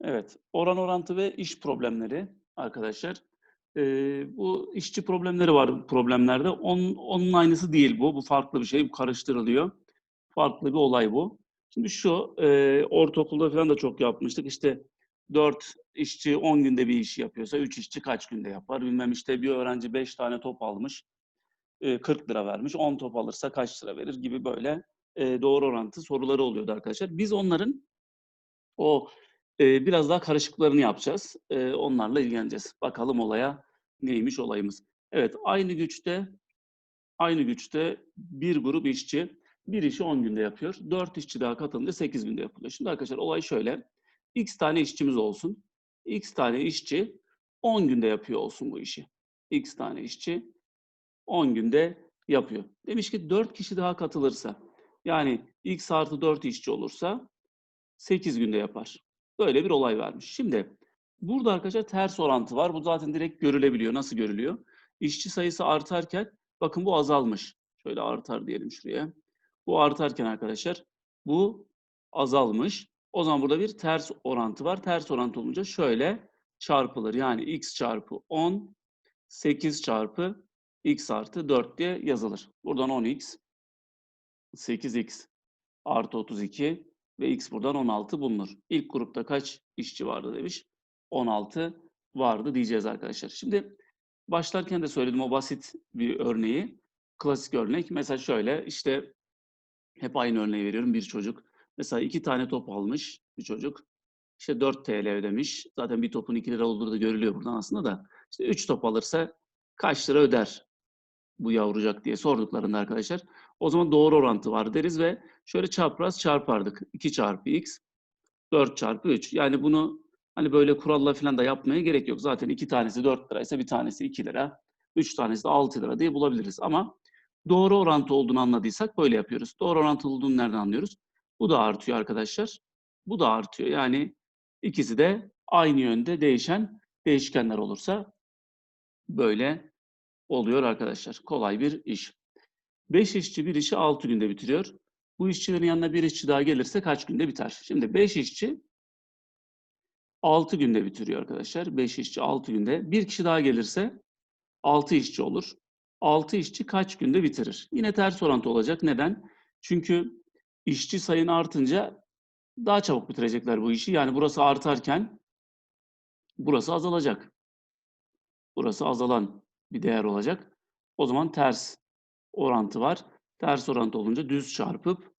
Evet, oran orantı ve iş problemleri arkadaşlar. Ee, bu işçi problemleri var problemlerde. Onun, onun aynısı değil bu. Bu farklı bir şey. Bu karıştırılıyor. Farklı bir olay bu. Şimdi şu, e, ortaokulda falan da çok yapmıştık. İşte 4 işçi 10 günde bir iş yapıyorsa 3 işçi kaç günde yapar? Bilmem işte bir öğrenci 5 tane top almış. e, 40 lira vermiş. 10 top alırsa kaç lira verir gibi böyle e, doğru orantı soruları oluyordu arkadaşlar. Biz onların o e, biraz daha karışıklarını yapacağız. E, onlarla ilgileneceğiz. Bakalım olaya neymiş olayımız. Evet, aynı güçte aynı güçte bir grup işçi bir işi 10 günde yapıyor. 4 işçi daha katılınca 8 günde yapılıyor. Şimdi arkadaşlar olay şöyle. X tane işçimiz olsun. X tane işçi 10 günde yapıyor olsun bu işi. X tane işçi 10 günde yapıyor. Demiş ki 4 kişi daha katılırsa yani X artı 4 işçi olursa 8 günde yapar. Böyle bir olay vermiş. Şimdi burada arkadaşlar ters orantı var. Bu zaten direkt görülebiliyor. Nasıl görülüyor? İşçi sayısı artarken bakın bu azalmış. Şöyle artar diyelim şuraya. Bu artarken arkadaşlar bu azalmış. O zaman burada bir ters orantı var. Ters orantı olunca şöyle çarpılır. Yani x çarpı 10 8 çarpı x artı 4 diye yazılır. Buradan 10x 8x artı 32 ve x buradan 16 bulunur. İlk grupta kaç işçi vardı demiş. 16 vardı diyeceğiz arkadaşlar. Şimdi başlarken de söyledim o basit bir örneği. Klasik örnek. Mesela şöyle işte hep aynı örneği veriyorum. Bir çocuk mesela iki tane top almış bir çocuk. İşte 4 TL ödemiş. Zaten bir topun 2 lira olduğu da görülüyor buradan aslında da. İşte 3 top alırsa kaç lira öder bu yavrucak diye sorduklarında arkadaşlar. O zaman doğru orantı var deriz ve şöyle çapraz çarpardık. 2 çarpı x, 4 çarpı 3. Yani bunu hani böyle kuralla falan da yapmaya gerek yok. Zaten iki tanesi 4 liraysa bir tanesi 2 lira, 3 tanesi de 6 lira diye bulabiliriz. Ama doğru orantı olduğunu anladıysak böyle yapıyoruz. Doğru orantı olduğunu nereden anlıyoruz? Bu da artıyor arkadaşlar. Bu da artıyor. Yani ikisi de aynı yönde değişen değişkenler olursa böyle oluyor arkadaşlar. Kolay bir iş. 5 işçi bir işi 6 günde bitiriyor. Bu işçilerin yanına bir işçi daha gelirse kaç günde biter? Şimdi 5 işçi 6 günde bitiriyor arkadaşlar. 5 işçi 6 günde. Bir kişi daha gelirse 6 işçi olur. 6 işçi kaç günde bitirir? Yine ters orantı olacak. Neden? Çünkü işçi sayın artınca daha çabuk bitirecekler bu işi. Yani burası artarken burası azalacak. Burası azalan bir değer olacak. O zaman ters orantı var. Ters orantı olunca düz çarpıp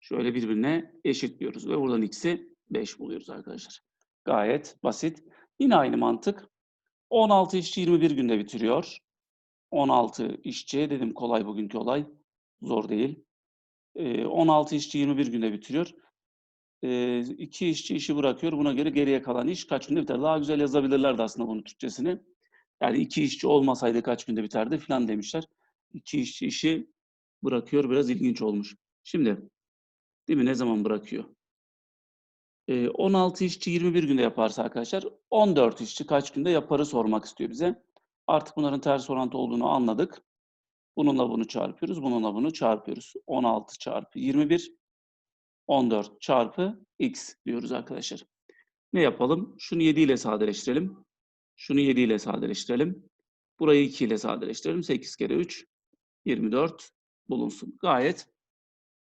şöyle birbirine eşitliyoruz. Ve buradan x'i 5 buluyoruz arkadaşlar. Gayet basit. Yine aynı mantık. 16 işçi 21 günde bitiriyor. 16 işçi dedim kolay bugünkü olay. Zor değil. Ee, 16 işçi 21 günde bitiriyor. Ee, iki işçi işi bırakıyor. Buna göre geriye kalan iş kaç günde biter? Daha güzel yazabilirlerdi aslında bunun Türkçesini. Yani iki işçi olmasaydı kaç günde biterdi falan demişler. İki işçi işi bırakıyor. Biraz ilginç olmuş. Şimdi değil mi? Ne zaman bırakıyor? Ee, 16 işçi 21 günde yaparsa arkadaşlar 14 işçi kaç günde yaparı sormak istiyor bize. Artık bunların ters orantı olduğunu anladık. Bununla bunu çarpıyoruz. Bununla bunu çarpıyoruz. 16 çarpı 21 14 çarpı x diyoruz arkadaşlar. Ne yapalım? Şunu 7 ile sadeleştirelim. Şunu 7 ile sadeleştirelim. Burayı 2 ile sadeleştirelim. 8 kere 3 24 bulunsun. Gayet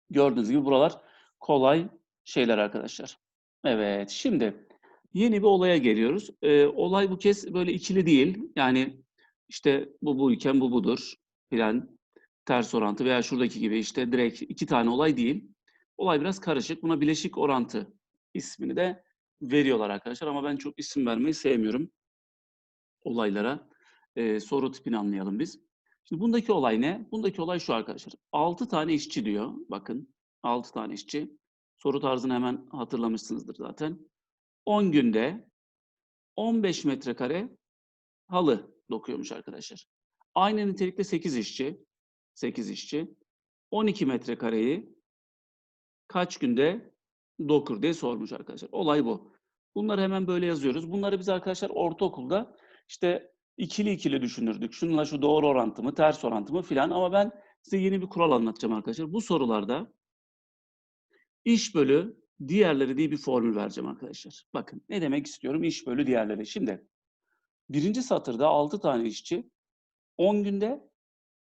gördüğünüz gibi buralar kolay şeyler arkadaşlar. Evet şimdi yeni bir olaya geliyoruz. Ee, olay bu kez böyle ikili değil. Yani işte bu buyken bu budur filan ters orantı veya şuradaki gibi işte direkt iki tane olay değil. Olay biraz karışık. Buna bileşik orantı ismini de veriyorlar arkadaşlar ama ben çok isim vermeyi sevmiyorum olaylara. Ee, soru tipini anlayalım biz. Şimdi bundaki olay ne? Bundaki olay şu arkadaşlar. 6 tane işçi diyor. Bakın 6 tane işçi. Soru tarzını hemen hatırlamışsınızdır zaten. 10 günde 15 metrekare halı dokuyormuş arkadaşlar. Aynı nitelikte 8 işçi. 8 işçi. 12 metrekareyi kaç günde dokur diye sormuş arkadaşlar. Olay bu. Bunları hemen böyle yazıyoruz. Bunları biz arkadaşlar ortaokulda işte ikili ikili düşünürdük. Şununla şu doğru orantı mı, ters orantı mı filan. Ama ben size yeni bir kural anlatacağım arkadaşlar. Bu sorularda iş bölü diğerleri diye bir formül vereceğim arkadaşlar. Bakın ne demek istiyorum? İş bölü diğerleri. Şimdi birinci satırda 6 tane işçi 10 günde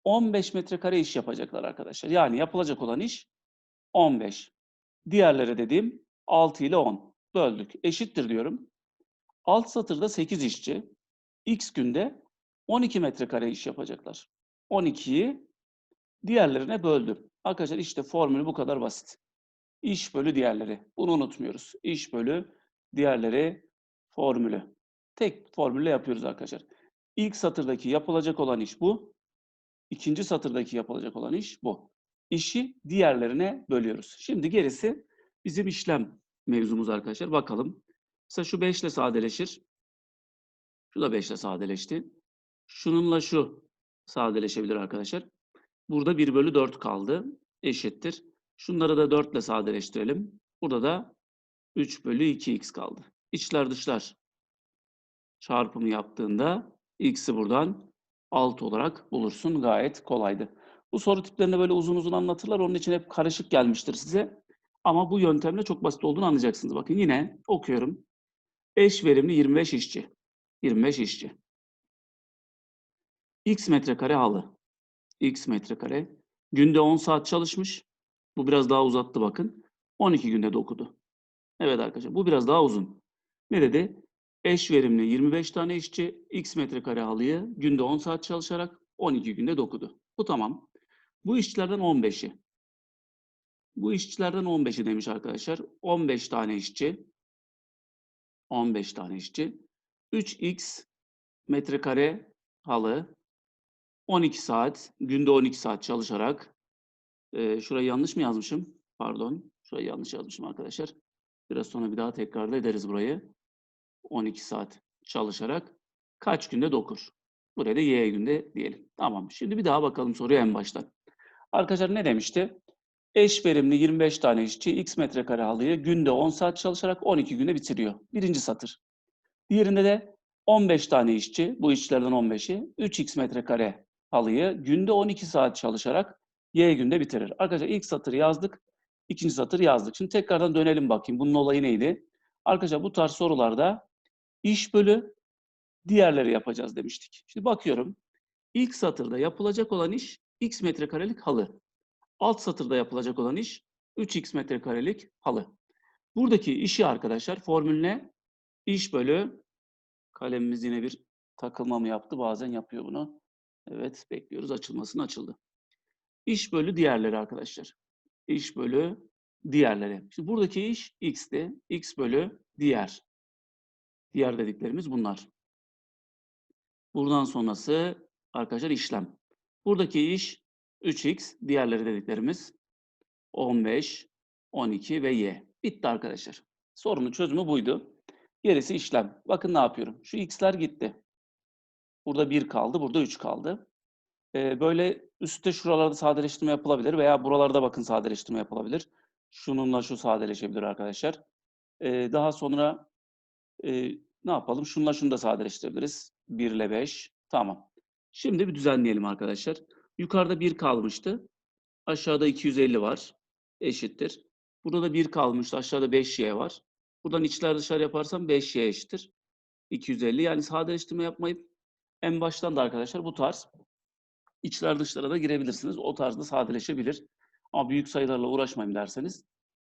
15 metrekare iş yapacaklar arkadaşlar. Yani yapılacak olan iş 15. Diğerleri dediğim 6 ile 10. Böldük. Eşittir diyorum. Alt satırda 8 işçi x günde 12 metrekare iş yapacaklar. 12'yi diğerlerine böldüm. Arkadaşlar işte formülü bu kadar basit. İş bölü diğerleri. Bunu unutmuyoruz. İş bölü diğerleri formülü. Tek formülle yapıyoruz arkadaşlar. İlk satırdaki yapılacak olan iş bu. İkinci satırdaki yapılacak olan iş bu. İşi diğerlerine bölüyoruz. Şimdi gerisi bizim işlem mevzumuz arkadaşlar. Bakalım. Mesela şu 5 ile sadeleşir. Şu da 5 ile sadeleşti. Şununla şu sadeleşebilir arkadaşlar. Burada 1 bölü 4 kaldı. Eşittir. Şunları da 4 ile sadeleştirelim. Burada da 3 bölü 2x kaldı. İçler dışlar çarpımı yaptığında x'i buradan 6 olarak bulursun. Gayet kolaydı. Bu soru tiplerinde böyle uzun uzun anlatırlar. Onun için hep karışık gelmiştir size. Ama bu yöntemle çok basit olduğunu anlayacaksınız. Bakın yine okuyorum. Eş verimli 25 işçi. 25 işçi. X metrekare halı. X metrekare. Günde 10 saat çalışmış. Bu biraz daha uzattı bakın. 12 günde dokudu. Evet arkadaşlar bu biraz daha uzun. Ne dedi? Eş verimli 25 tane işçi X metrekare halıyı günde 10 saat çalışarak 12 günde dokudu. Bu tamam. Bu işçilerden 15'i. Bu işçilerden 15'i demiş arkadaşlar. 15 tane işçi. 15 tane işçi. 3x metrekare halı 12 saat, günde 12 saat çalışarak e, şurayı yanlış mı yazmışım? Pardon. Şurayı yanlış yazmışım arkadaşlar. Biraz sonra bir daha tekrar ederiz burayı. 12 saat çalışarak kaç günde dokur? Buraya da y günde diyelim. Tamam. Şimdi bir daha bakalım soruya en baştan. Arkadaşlar ne demişti? Eş verimli 25 tane işçi x metrekare halıyı günde 10 saat çalışarak 12 günde bitiriyor. Birinci satır. Diğerinde de 15 tane işçi, bu işçilerden 15'i 3x metrekare halıyı günde 12 saat çalışarak y günde bitirir. Arkadaşlar ilk satırı yazdık, ikinci satır yazdık. Şimdi tekrardan dönelim bakayım. Bunun olayı neydi? Arkadaşlar bu tarz sorularda iş bölü diğerleri yapacağız demiştik. Şimdi bakıyorum. İlk satırda yapılacak olan iş x metrekarelik halı. Alt satırda yapılacak olan iş 3x metrekarelik halı. Buradaki işi arkadaşlar formülüne iş bölü kalemimiz yine bir takılma mı yaptı? Bazen yapıyor bunu. Evet bekliyoruz açılmasını açıldı. İş bölü diğerleri arkadaşlar. İş bölü diğerleri. Şimdi buradaki iş x'ti. x bölü diğer. Diğer dediklerimiz bunlar. Buradan sonrası arkadaşlar işlem. Buradaki iş 3x, diğerleri dediklerimiz 15, 12 ve y. Bitti arkadaşlar. Sorunun çözümü buydu. Gerisi işlem. Bakın ne yapıyorum. Şu x'ler gitti. Burada 1 kaldı, burada 3 kaldı. Ee, böyle üstte şuralarda sadeleştirme yapılabilir veya buralarda bakın sadeleştirme yapılabilir. Şununla şu sadeleşebilir arkadaşlar. Ee, daha sonra e, ne yapalım? Şunla şunu da sadeleştirebiliriz. 1 ile 5. Tamam. Şimdi bir düzenleyelim arkadaşlar. Yukarıda 1 kalmıştı. Aşağıda 250 var. Eşittir. Burada da 1 kalmıştı. Aşağıda 5y var. Buradan içler dışarı yaparsam 5y eşittir. 250. Yani sadeleştirme yapmayıp en baştan da arkadaşlar bu tarz içler dışlara da girebilirsiniz. O tarzda sadeleşebilir. Ama büyük sayılarla uğraşmayayım derseniz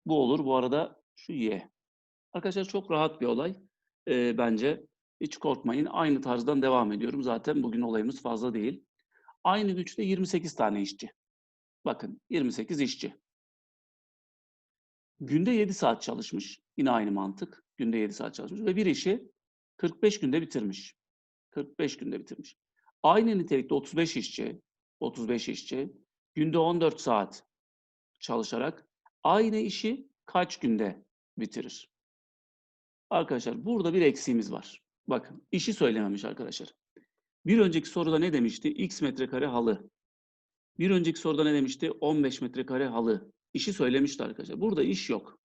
bu olur. Bu arada şu y. Arkadaşlar çok rahat bir olay. Ee, bence hiç korkmayın. Aynı tarzdan devam ediyorum. Zaten bugün olayımız fazla değil. Aynı güçte 28 tane işçi. Bakın 28 işçi. Günde 7 saat çalışmış. Yine aynı mantık. Günde 7 saat çalışmış ve bir işi 45 günde bitirmiş. 45 günde bitirmiş. Aynı nitelikte 35 işçi, 35 işçi günde 14 saat çalışarak aynı işi kaç günde bitirir? Arkadaşlar burada bir eksiğimiz var. Bakın işi söylememiş arkadaşlar. Bir önceki soruda ne demişti? X metrekare halı. Bir önceki soruda ne demişti? 15 metrekare halı. İşi söylemişti arkadaşlar. Burada iş yok.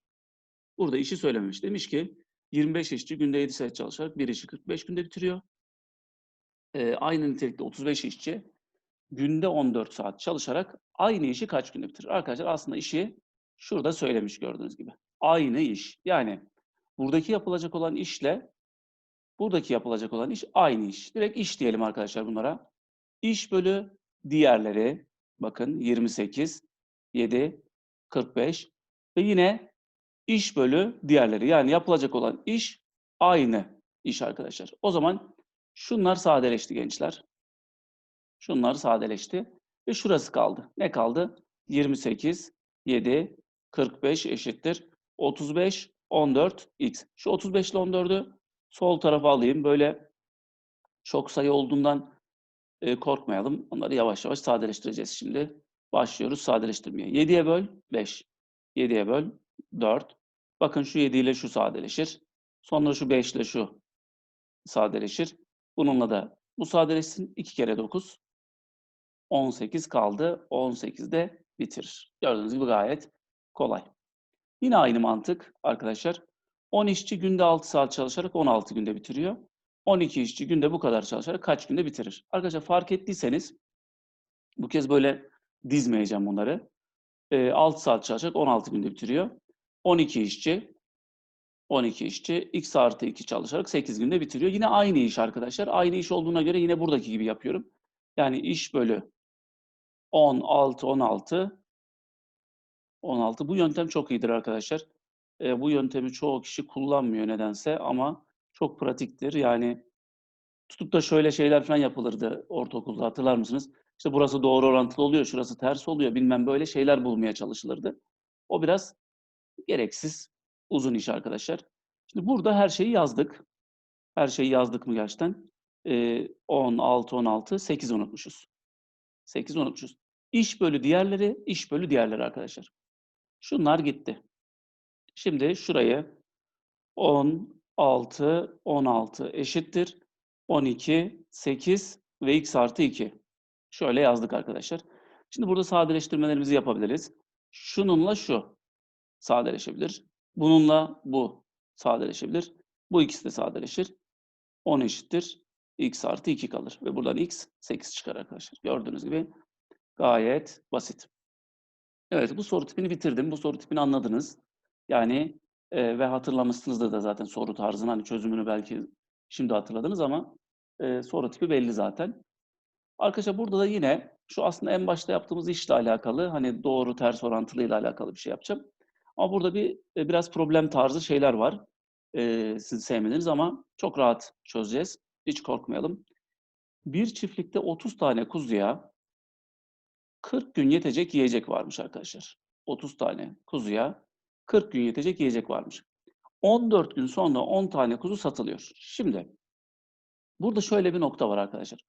Burada işi söylememiş. Demiş ki 25 işçi günde 7 saat çalışarak bir işi 45 günde bitiriyor. Ee, aynı nitelikte 35 işçi günde 14 saat çalışarak aynı işi kaç günde bitirir? Arkadaşlar aslında işi şurada söylemiş gördüğünüz gibi. aynı iş. Yani buradaki yapılacak olan işle buradaki yapılacak olan iş aynı iş. Direkt iş diyelim arkadaşlar bunlara. İş bölü diğerleri bakın 28, 7, 45 ve yine iş bölü diğerleri. Yani yapılacak olan iş aynı iş arkadaşlar. O zaman şunlar sadeleşti gençler. Şunlar sadeleşti. Ve şurası kaldı. Ne kaldı? 28, 7, 45 eşittir. 35, 14, x. Şu 35 ile 14'ü sol tarafa alayım. Böyle çok sayı olduğundan e, korkmayalım. Onları yavaş yavaş sadeleştireceğiz şimdi. Başlıyoruz sadeleştirmeye. 7'ye böl 5. 7'ye böl 4. Bakın şu 7 ile şu sadeleşir. Sonra şu 5 ile şu sadeleşir. Bununla da bu sadeleşsin. 2 kere 9. 18 kaldı. 18 de bitirir. Gördüğünüz gibi gayet kolay. Yine aynı mantık arkadaşlar. 10 işçi günde 6 saat çalışarak 16 günde bitiriyor. 12 işçi günde bu kadar çalışarak kaç günde bitirir? Arkadaşlar fark ettiyseniz bu kez böyle dizmeyeceğim bunları. E, 6 saat çalışarak 16 günde bitiriyor. 12 işçi 12 işçi x artı 2 çalışarak 8 günde bitiriyor. Yine aynı iş arkadaşlar. Aynı iş olduğuna göre yine buradaki gibi yapıyorum. Yani iş bölü 16, 16, 16. Bu yöntem çok iyidir arkadaşlar. E, bu yöntemi çoğu kişi kullanmıyor nedense ama çok pratiktir. Yani tutup da şöyle şeyler falan yapılırdı ortaokulda hatırlar mısınız? İşte burası doğru orantılı oluyor, şurası ters oluyor bilmem böyle şeyler bulmaya çalışılırdı. O biraz gereksiz uzun iş arkadaşlar. Şimdi burada her şeyi yazdık. Her şeyi yazdık mı gerçekten? Ee, 10, 6, 16, 8 unutmuşuz. 8 unutmuşuz. İş bölü diğerleri, iş bölü diğerleri arkadaşlar. Şunlar gitti. Şimdi şurayı 10, 6, 16 eşittir. 12, 8 ve x artı 2. Şöyle yazdık arkadaşlar. Şimdi burada sadeleştirmelerimizi yapabiliriz. Şununla şu sadeleşebilir. Bununla bu sadeleşebilir. Bu ikisi de sadeleşir. 10 eşittir. x artı 2 kalır. Ve buradan x 8 çıkar arkadaşlar. Gördüğünüz gibi gayet basit. Evet bu soru tipini bitirdim. Bu soru tipini anladınız. Yani e, ve hatırlamışsınızdır da zaten soru tarzını hani çözümünü belki şimdi hatırladınız ama e, soru tipi belli zaten. Arkadaşlar burada da yine şu aslında en başta yaptığımız işle alakalı hani doğru ters orantılı ile alakalı bir şey yapacağım. Ama burada bir e, biraz problem tarzı şeyler var. E, sizin sevmediğiniz ama çok rahat çözeceğiz. Hiç korkmayalım. Bir çiftlikte 30 tane kuzuya 40 gün yetecek yiyecek varmış arkadaşlar. 30 tane kuzuya 40 gün yetecek yiyecek varmış. 14 gün sonra 10 tane kuzu satılıyor. Şimdi burada şöyle bir nokta var arkadaşlar.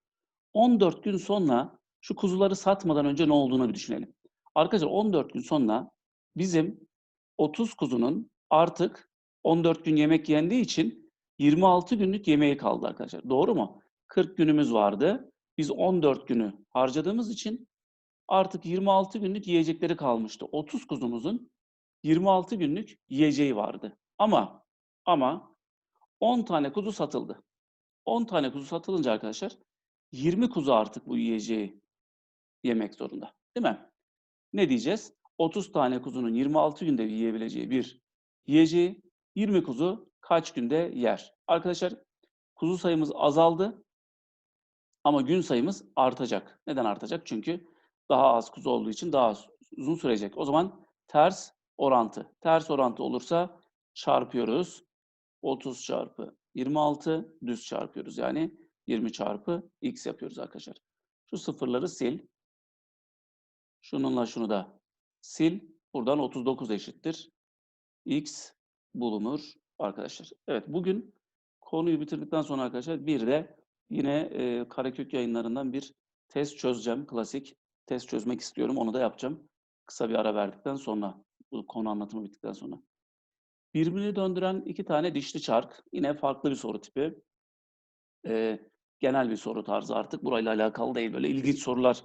14 gün sonra şu kuzuları satmadan önce ne olduğunu bir düşünelim. Arkadaşlar 14 gün sonra bizim 30 kuzunun artık 14 gün yemek yendiği için 26 günlük yemeği kaldı arkadaşlar. Doğru mu? 40 günümüz vardı. Biz 14 günü harcadığımız için artık 26 günlük yiyecekleri kalmıştı. 30 kuzumuzun 26 günlük yiyeceği vardı. Ama ama 10 tane kuzu satıldı. 10 tane kuzu satılınca arkadaşlar 20 kuzu artık bu yiyeceği yemek zorunda. Değil mi? Ne diyeceğiz? 30 tane kuzunun 26 günde yiyebileceği bir yiyeceği 20 kuzu kaç günde yer? Arkadaşlar kuzu sayımız azaldı ama gün sayımız artacak. Neden artacak? Çünkü daha az kuzu olduğu için daha uzun sürecek. O zaman ters orantı. Ters orantı olursa çarpıyoruz. 30 çarpı 26 düz çarpıyoruz. Yani 20 çarpı x yapıyoruz arkadaşlar. Şu sıfırları sil. Şununla şunu da sil. Buradan 39 eşittir. x bulunur arkadaşlar. Evet bugün konuyu bitirdikten sonra arkadaşlar bir de yine e, Karakök yayınlarından bir test çözeceğim. Klasik test çözmek istiyorum. Onu da yapacağım. Kısa bir ara verdikten sonra. Bu konu anlatımı bittikten sonra. Birbirini döndüren iki tane dişli çark. Yine farklı bir soru tipi. Ee, genel bir soru tarzı artık. Burayla alakalı değil. Böyle ilginç sorular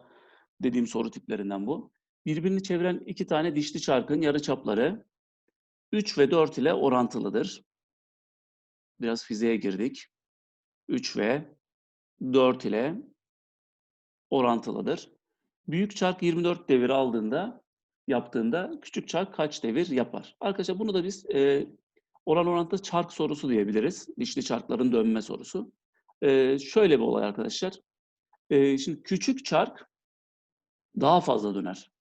dediğim soru tiplerinden bu. Birbirini çeviren iki tane dişli çarkın yarıçapları 3 ve 4 ile orantılıdır. Biraz fiziğe girdik. 3 ve 4 ile orantılıdır. Büyük çark 24 devir aldığında yaptığında küçük çark kaç devir yapar? Arkadaşlar bunu da biz e, oran orantılı çark sorusu diyebiliriz. Dişli çarkların dönme sorusu. E, şöyle bir olay arkadaşlar. E, şimdi küçük çark daha fazla döner.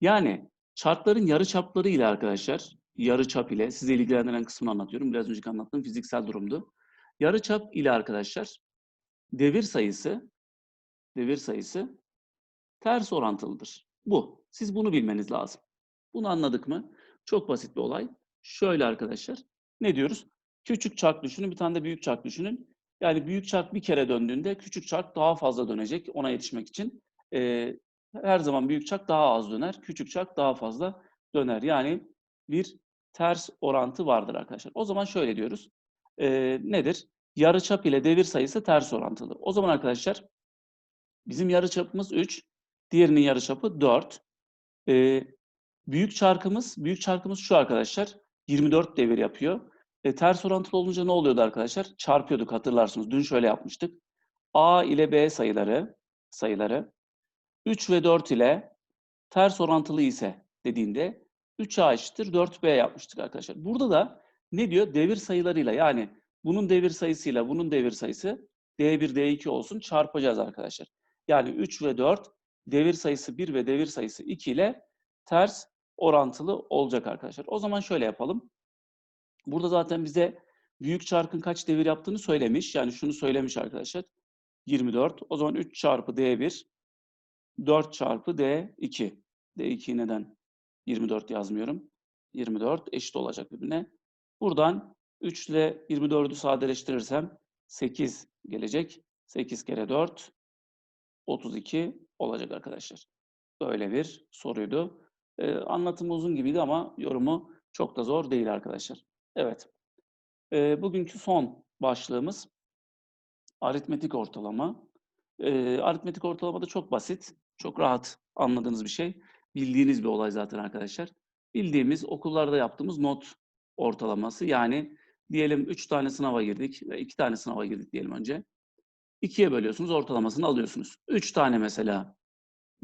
Yani çarkların yarı çapları ile arkadaşlar, yarı çap ile sizi ilgilendiren kısmını anlatıyorum. Biraz önceki anlattığım fiziksel durumdu. Yarı çap ile arkadaşlar devir sayısı devir sayısı ters orantılıdır. Bu. Siz bunu bilmeniz lazım. Bunu anladık mı? Çok basit bir olay. Şöyle arkadaşlar. Ne diyoruz? Küçük çark düşünün, bir tane de büyük çark düşünün. Yani büyük çark bir kere döndüğünde küçük çark daha fazla dönecek ona yetişmek için. Ee, her zaman büyük çark daha az döner, küçük çark daha fazla döner. Yani bir ters orantı vardır arkadaşlar. O zaman şöyle diyoruz. Ee, nedir? Yarıçap ile devir sayısı ters orantılı. O zaman arkadaşlar bizim yarıçapımız 3, diğerinin yarıçapı 4. Ee, büyük çarkımız, büyük çarkımız şu arkadaşlar. 24 devir yapıyor. E, ters orantılı olunca ne oluyordu arkadaşlar? Çarpıyorduk hatırlarsınız. Dün şöyle yapmıştık. A ile B sayıları sayıları 3 ve 4 ile ters orantılı ise dediğinde 3A eşittir 4B yapmıştık arkadaşlar. Burada da ne diyor? Devir sayılarıyla yani bunun devir sayısıyla bunun devir sayısı D1, D2 olsun çarpacağız arkadaşlar. Yani 3 ve 4 devir sayısı 1 ve devir sayısı 2 ile ters orantılı olacak arkadaşlar. O zaman şöyle yapalım. Burada zaten bize büyük çarkın kaç devir yaptığını söylemiş. Yani şunu söylemiş arkadaşlar. 24. O zaman 3 çarpı D1 4 çarpı D2. D2'yi neden 24 yazmıyorum? 24 eşit olacak birbirine. Buradan 3 ile 24'ü sadeleştirirsem 8 gelecek. 8 kere 4 32 olacak arkadaşlar. Böyle bir soruydu. Ee, anlatımı uzun gibiydi ama yorumu çok da zor değil arkadaşlar. Evet. Ee, bugünkü son başlığımız aritmetik ortalama. Ee, aritmetik ortalama da çok basit, çok rahat anladığınız bir şey. Bildiğiniz bir olay zaten arkadaşlar. Bildiğimiz okullarda yaptığımız not ortalaması. Yani diyelim 3 tane sınava girdik ve 2 tane sınava girdik diyelim önce. 2'ye bölüyorsunuz, ortalamasını alıyorsunuz. 3 tane mesela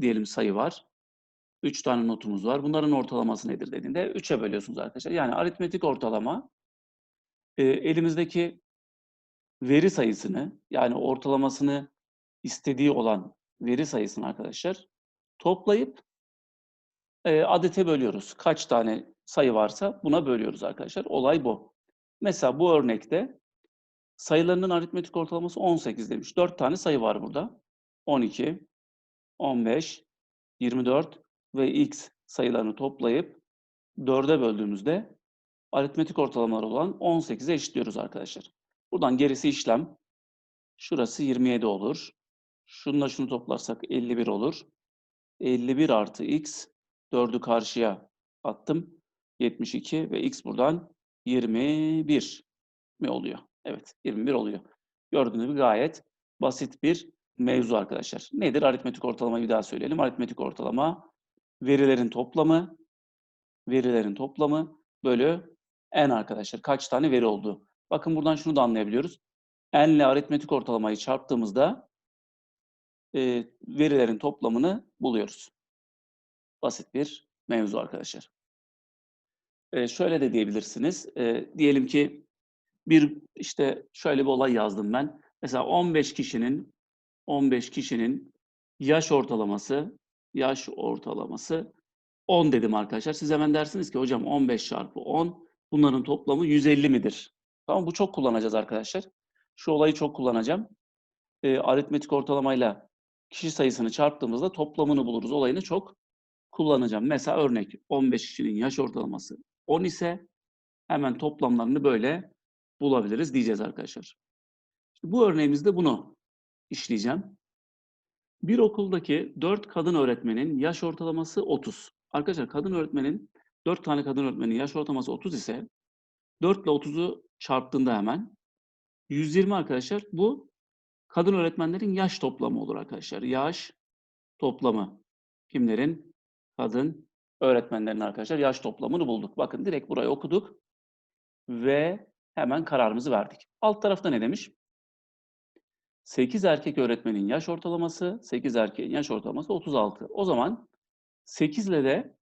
diyelim sayı var. 3 tane notumuz var. Bunların ortalaması nedir dediğinde 3'e bölüyorsunuz arkadaşlar. Yani aritmetik ortalama e, elimizdeki veri sayısını yani ortalamasını istediği olan veri sayısını arkadaşlar toplayıp e, adete bölüyoruz. Kaç tane sayı varsa buna bölüyoruz arkadaşlar. Olay bu. Mesela bu örnekte sayılarının aritmetik ortalaması 18 demiş. 4 tane sayı var burada. 12, 15, 24 ve x sayılarını toplayıp 4'e böldüğümüzde aritmetik ortalamaları olan 18'e eşitliyoruz arkadaşlar. Buradan gerisi işlem. Şurası 27 olur. Şununla şunu toplarsak 51 olur. 51 artı x 4'ü karşıya attım. 72 ve x buradan 21 mi oluyor? Evet 21 oluyor. Gördüğünüz gibi gayet basit bir mevzu arkadaşlar. Nedir? Aritmetik ortalamayı bir daha söyleyelim. Aritmetik ortalama verilerin toplamı verilerin toplamı bölü n arkadaşlar. Kaç tane veri oldu? Bakın buradan şunu da anlayabiliyoruz. n ile aritmetik ortalamayı çarptığımızda e, verilerin toplamını buluyoruz. Basit bir mevzu arkadaşlar. E, şöyle de diyebilirsiniz. E, diyelim ki bir işte şöyle bir olay yazdım ben. Mesela 15 kişinin 15 kişinin yaş ortalaması yaş ortalaması 10 dedim arkadaşlar. Siz hemen dersiniz ki hocam 15 çarpı 10 bunların toplamı 150 midir? Tamam bu çok kullanacağız arkadaşlar. Şu olayı çok kullanacağım. E, aritmetik ortalamayla kişi sayısını çarptığımızda toplamını buluruz. Olayını çok kullanacağım. Mesela örnek 15 kişinin yaş ortalaması 10 ise hemen toplamlarını böyle bulabiliriz diyeceğiz arkadaşlar. İşte bu örneğimizde bunu işleyeceğim. Bir okuldaki 4 kadın öğretmenin yaş ortalaması 30. Arkadaşlar kadın öğretmenin 4 tane kadın öğretmenin yaş ortalaması 30 ise 4 ile 30'u çarptığında hemen 120 arkadaşlar bu kadın öğretmenlerin yaş toplamı olur arkadaşlar. Yaş toplamı. Kimlerin? Kadın öğretmenlerin arkadaşlar yaş toplamını bulduk. Bakın direkt burayı okuduk ve hemen kararımızı verdik. Alt tarafta ne demiş? 8 erkek öğretmenin yaş ortalaması, 8 erkeğin yaş ortalaması 36. O zaman 8 ile de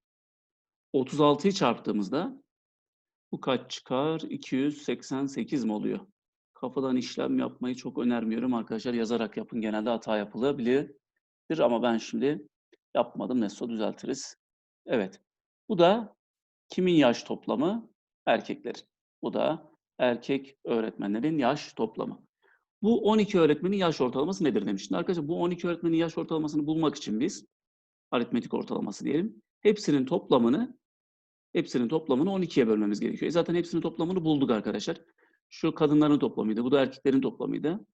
36'yı çarptığımızda bu kaç çıkar? 288 mi oluyor? Kafadan işlem yapmayı çok önermiyorum arkadaşlar. Yazarak yapın. Genelde hata yapılabilir ama ben şimdi yapmadım. Neyse düzeltiriz. Evet. Bu da kimin yaş toplamı? Erkeklerin. Bu da erkek öğretmenlerin yaş toplamı. Bu 12 öğretmenin yaş ortalaması nedir demiştim. Arkadaşlar bu 12 öğretmenin yaş ortalamasını bulmak için biz aritmetik ortalaması diyelim. Hepsinin toplamını hepsinin toplamını 12'ye bölmemiz gerekiyor. E zaten hepsinin toplamını bulduk arkadaşlar. Şu kadınların toplamıydı. Bu da erkeklerin toplamıydı.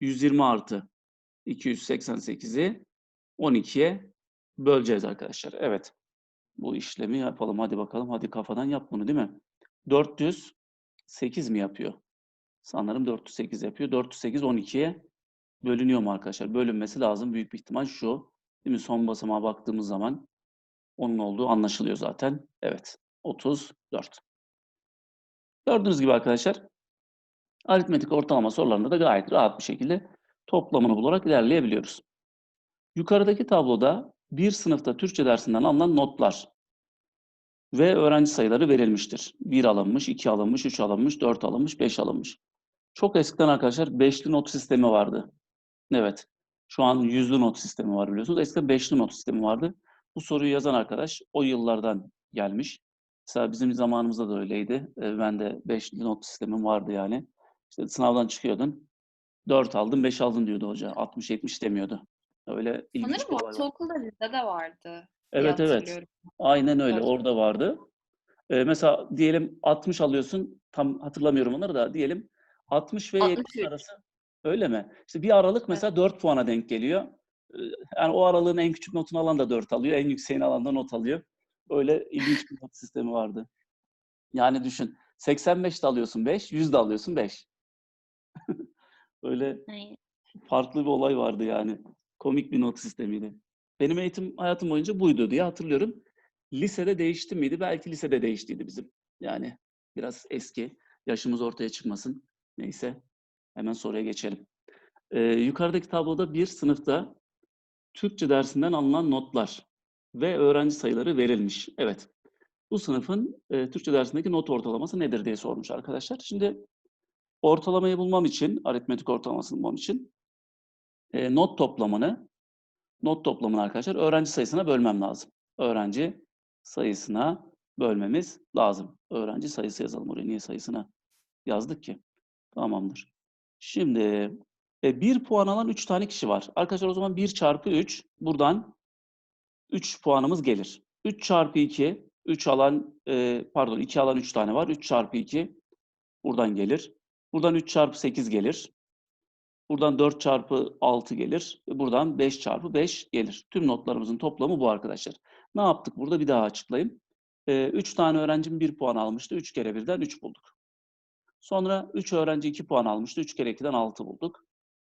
120 artı 288'i 12'ye böleceğiz arkadaşlar. Evet. Bu işlemi yapalım. Hadi bakalım. Hadi kafadan yap bunu değil mi? 408 mi yapıyor? Sanırım 408 yapıyor. 408 12'ye bölünüyor mu arkadaşlar? Bölünmesi lazım. Büyük bir ihtimal şu. Değil mi? Son basamağa baktığımız zaman onun olduğu anlaşılıyor zaten. Evet. 34. Gördüğünüz gibi arkadaşlar aritmetik ortalama sorularında da gayet rahat bir şekilde toplamını bularak ilerleyebiliyoruz. Yukarıdaki tabloda bir sınıfta Türkçe dersinden alınan notlar ve öğrenci sayıları verilmiştir. 1 alınmış, 2 alınmış, 3 alınmış, 4 alınmış, 5 alınmış. Çok eskiden arkadaşlar beşli not sistemi vardı. Evet. Şu an yüzlü not sistemi var biliyorsunuz. Eskiden beşli not sistemi vardı. Bu soruyu yazan arkadaş o yıllardan gelmiş. Mesela bizim zamanımızda da öyleydi. Ee, Ben de beşli not sistemim vardı yani. İşte sınavdan çıkıyordun. 4 aldın, 5 aldın diyordu hoca. 60-70 demiyordu. Öyle ilginç bir Sanırım var. ortaokulda bizde de vardı. Evet evet. Aynen öyle. Evet. Orada vardı. Ee, mesela diyelim 60 alıyorsun. Tam hatırlamıyorum onları da. Diyelim 60 ve 70 63. arası. Öyle mi? İşte bir aralık mesela 4 puana denk geliyor. Yani o aralığın en küçük notunu alan da 4 alıyor. En yükseğini alan da not alıyor. Öyle ilginç bir not sistemi vardı. Yani düşün. 85 de alıyorsun 5, 100 de alıyorsun 5. Öyle farklı bir olay vardı yani. Komik bir not sistemiydi. Benim eğitim hayatım boyunca buydu diye hatırlıyorum. Lisede değişti miydi? Belki lisede değiştiydi bizim. Yani biraz eski. Yaşımız ortaya çıkmasın. Neyse. Hemen soruya geçelim. Ee, yukarıdaki tabloda bir sınıfta Türkçe dersinden alınan notlar ve öğrenci sayıları verilmiş. Evet. Bu sınıfın e, Türkçe dersindeki not ortalaması nedir diye sormuş arkadaşlar. Şimdi ortalamayı bulmam için, aritmetik ortalamasını bulmam için e, not toplamını not toplamını arkadaşlar öğrenci sayısına bölmem lazım. Öğrenci sayısına bölmemiz lazım. Öğrenci sayısı yazalım oraya. Niye sayısına yazdık ki? Tamamdır. Şimdi e, 1 puan alan 3 tane kişi var. Arkadaşlar o zaman 1 çarpı 3 buradan 3 puanımız gelir. 3 çarpı 2 3 alan e, pardon 2 alan 3 tane var. 3 çarpı 2 buradan gelir. Buradan 3 çarpı 8 gelir. Buradan 4 çarpı 6 gelir. Buradan 5 çarpı 5 gelir. Tüm notlarımızın toplamı bu arkadaşlar. Ne yaptık burada? Bir daha açıklayayım. 3 tane öğrencim 1 puan almıştı. 3 kere 1'den 3 bulduk. Sonra 3 öğrenci 2 puan almıştı. 3 kere 2'den 6 bulduk.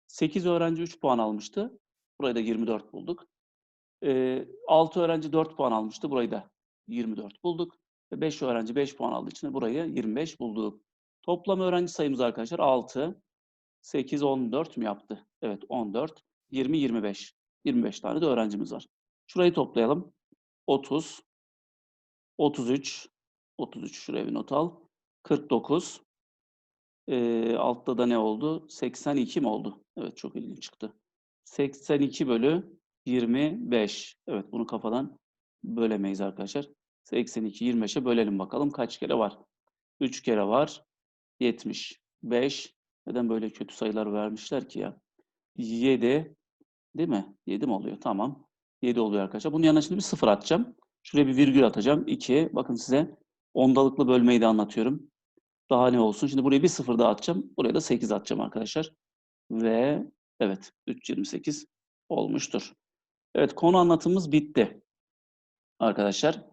8 öğrenci 3 puan almıştı. Burayı da 24 bulduk. 6 öğrenci 4 puan almıştı. Burayı da 24 bulduk. Ve 5 öğrenci 5 puan aldığı için burayı 25 bulduk. Toplam öğrenci sayımız arkadaşlar 6, 8, 14 mü yaptı? Evet 14, 20, 25. 25 tane de öğrencimiz var. Şurayı toplayalım. 30, 33, 33 şuraya bir not al. 49, ee, altta da ne oldu? 82 mi oldu? Evet çok ilginç çıktı. 82 bölü 25. Evet bunu kafadan bölemeyiz arkadaşlar. 82, 25'e bölelim bakalım kaç kere var? 3 kere var. 75. Neden böyle kötü sayılar vermişler ki ya? 7. Değil mi? 7 mi oluyor? Tamam. 7 oluyor arkadaşlar. Bunun yanına şimdi bir sıfır atacağım. Şuraya bir virgül atacağım. 2. Bakın size ondalıklı bölmeyi de anlatıyorum. Daha ne olsun? Şimdi buraya bir sıfır daha atacağım. Buraya da 8 atacağım arkadaşlar. Ve evet 3.28 olmuştur. Evet konu anlatımımız bitti. Arkadaşlar